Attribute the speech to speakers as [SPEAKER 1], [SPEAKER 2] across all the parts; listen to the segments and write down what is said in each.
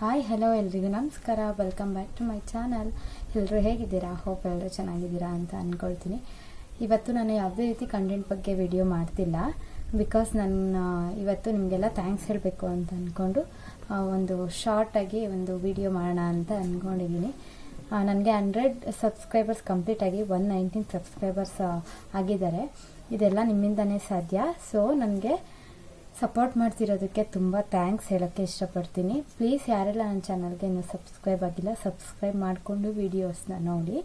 [SPEAKER 1] Hi hello ಎಲ್ರಿಗೂ ನಮಸ್ಕಾರ. Welcome back to my channel ಎಲ್ಲರೂ ಹೇಗಿದ್ದೀರಾ? ಹೋಪ್ ಎಲ್ಲರೂ ಚೆನ್ನಾಗಿದ್ದೀರಾ ಅಂತ ಅಂದ್ಕೊಳ್ತೀನಿ ಇವತ್ತು ನಾನು ಯಾವುದೇ ರೀತಿ ಕಂಟೆಂಟ್ ಬಗ್ಗೆ ವಿಡಿಯೋ ಮಾಡ್ತಿಲ್ಲ. ಬಿಕಾಸ್ ನಾನು ಇವತ್ತು ನಿಮಗೆಲ್ಲ ಥ್ಯಾಂಕ್ಸ್ ಹೇಳಬೇಕು ಅಂತ ಅಂದ್ಕೊಂಡು ಒಂದು ಶಾರ್ಟಾಗಿ ಒಂದು ವಿಡಿಯೋ ಮಾಡೋಣ ಅಂತ ಅಂದ್ಕೊಂಡಿದ್ದೀನಿ ನನಗೆ ಹಂಡ್ರೆಡ್ ಸಬ್ಸ್ಕ್ರೈಬರ್ಸ್ ಕಂಪ್ಲೀಟಾಗಿ ಒನ್ ನೈನ್ಟೀನ್ ಸಬ್ಸ್ಕ್ರೈಬರ್ಸ್ ಆಗಿದ್ದಾರೆ. ಇದೆಲ್ಲ ನಿಮ್ಮಿಂದನೇ ಸಾಧ್ಯ. ಸೊ ನನಗೆ ಸಪೋರ್ಟ್ ಮಾಡ್ತಿರೋದಕ್ಕೆ ತುಂಬ ಥ್ಯಾಂಕ್ಸ್ ಹೇಳೋಕ್ಕೆ ಇಷ್ಟಪಡ್ತೀನಿ. ಪ್ಲೀಸ್ ಯಾರೆಲ್ಲ ನನ್ನ ಚಾನಲ್ಗೆ ಇನ್ನೂ ಸಬ್ಸ್ಕ್ರೈಬ್ ಆಗಿಲ್ಲ ಸಬ್ಸ್ಕ್ರೈಬ್ ಮಾಡಿಕೊಂಡು ವೀಡಿಯೋಸ್ನ ನೋಡಿ.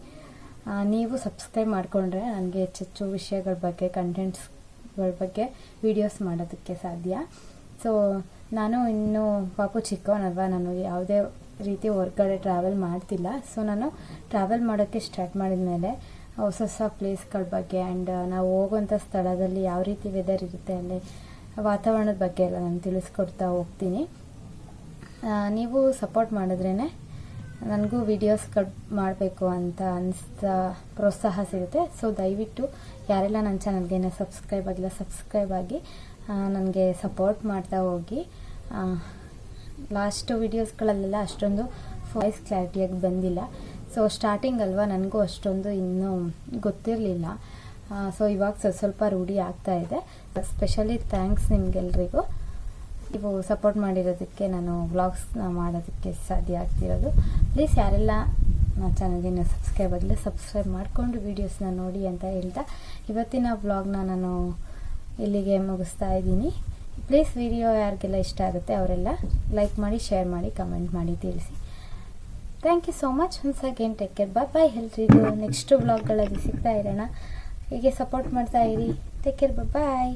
[SPEAKER 1] ನೀವು ಸಬ್ಸ್ಕ್ರೈಬ್ ಮಾಡಿಕೊಂಡ್ರೆ ನನಗೆ ಹೆಚ್ಚೆಚ್ಚು ವಿಷಯಗಳ ಬಗ್ಗೆ ಕಂಟೆಂಟ್ಸ್ಗಳ ಬಗ್ಗೆ ವೀಡಿಯೋಸ್ ಮಾಡೋದಕ್ಕೆ ಸಾಧ್ಯ. ಸೊ ನಾನು ಇನ್ನೂ ಪಾಪು ಚಿಕ್ಕವನಲ್ವಾ, ನಾನು ಯಾವುದೇ ರೀತಿ ಹೊರ್ಗಡೆ ಟ್ರಾವೆಲ್ ಮಾಡ್ತಿಲ್ಲ. ಸೊ ನಾನು ಟ್ರಾವೆಲ್ ಮಾಡೋಕ್ಕೆ ಸ್ಟಾರ್ಟ್ ಮಾಡಿದ ಮೇಲೆ ಹೊಸ ಹೊಸ ಪ್ಲೇಸ್ಗಳ ಬಗ್ಗೆ ಆ್ಯಂಡ್ ನಾವು ಹೋಗುವಂಥ ಸ್ಥಳದಲ್ಲಿ ಯಾವ ರೀತಿ ವೆದರ್ ಇರುತ್ತೆ ಅಲ್ಲಿ ವಾತಾವರಣದ ಬಗ್ಗೆ ಎಲ್ಲ ನಾನು ತಿಳಿಸ್ಕೊಡ್ತಾ ಹೋಗ್ತೀನಿ. ನೀವು ಸಪೋರ್ಟ್ ಮಾಡಿದ್ರೇ ನನಗೂ ವೀಡಿಯೋಸ್ಗಳು ಮಾಡಬೇಕು ಅಂತ ಅನಿಸ್ತಾ, ಪ್ರೋತ್ಸಾಹ ಸಿಗುತ್ತೆ. ಸೊ ದಯವಿಟ್ಟು ಯಾರೆಲ್ಲ ನನ್ನ ಚಾನಲ್ಗೆ ಸಬ್ಸ್ಕ್ರೈಬ್ ಆಗಿಲ್ಲ ಸಬ್ಸ್ಕ್ರೈಬ್ ಆಗಿ ನನಗೆ ಸಪೋರ್ಟ್ ಮಾಡ್ತಾ ಹೋಗಿ. ಲಾಸ್ಟ್ ವೀಡಿಯೋಸ್ಗಳಲ್ಲೆಲ್ಲ ಅಷ್ಟೊಂದು ವಾಯ್ಸ್ ಕ್ಲಾರಿಟಿಯಾಗಿ ಬಂದಿಲ್ಲ. ಸೊ ಸ್ಟಾರ್ಟಿಂಗ್ ಅಲ್ವಾ ನನಗೂ ಅಷ್ಟೊಂದು ಇನ್ನೂ ಗೊತ್ತಿರಲಿಲ್ಲ. ಸೊ ಇವಾಗ ಸ್ವಲ್ಪ ಸ್ವಲ್ಪ ರೂಢಿ ಆಗ್ತಾ ಇದೆ. ಸ್ಪೆಷಲಿ ಥ್ಯಾಂಕ್ಸ್ ನಿಮ್ಗೆಲ್ರಿಗೂ. ನೀವು ಸಪೋರ್ಟ್ ಮಾಡಿರೋದಕ್ಕೆ ನಾನು ವ್ಲಾಗ್ಸ್ನ ಮಾಡೋದಕ್ಕೆ ಸಾಧ್ಯ ಆಗ್ತಿರೋದು. ಪ್ಲೀಸ್ ಯಾರೆಲ್ಲ ನನ್ನ ಚಾನಲ್ಗೆ ನೀವು ಸಬ್ಸ್ಕ್ರೈಬ್ ಆಗಲಿ ಸಬ್ಸ್ಕ್ರೈಬ್ ಮಾಡಿಕೊಂಡು ವೀಡಿಯೋಸ್ನ ನೋಡಿ ಅಂತ ಹೇಳ್ತಾ ಇವತ್ತಿನ ವ್ಲಾಗ್ನ ನಾನು ಇಲ್ಲಿಗೆ ಮುಗಿಸ್ತಾ ಇದ್ದೀನಿ. ಪ್ಲೀಸ್ ವಿಡಿಯೋ ಯಾರಿಗೆಲ್ಲ ಇಷ್ಟ ಆಗುತ್ತೆ ಅವರೆಲ್ಲ ಲೈಕ್ ಮಾಡಿ ಶೇರ್ ಮಾಡಿ ಕಮೆಂಟ್ ಮಾಡಿ ತಿಳಿಸಿ. Thank you so much once again take care bye bye ಎಲ್ರಿಗೂ ನೆಕ್ಸ್ಟ್ ವ್ಲಾಗ್ಗಳಲ್ಲಿ ಸಿಗ್ತಾ ಇರೋಣ. ಹೀಗೆ ಸಪೋರ್ಟ್ ಮಾಡ್ತಾ ಇರಿ. ಟೇಕ್ ಕೇರ್ ಬಾಯ್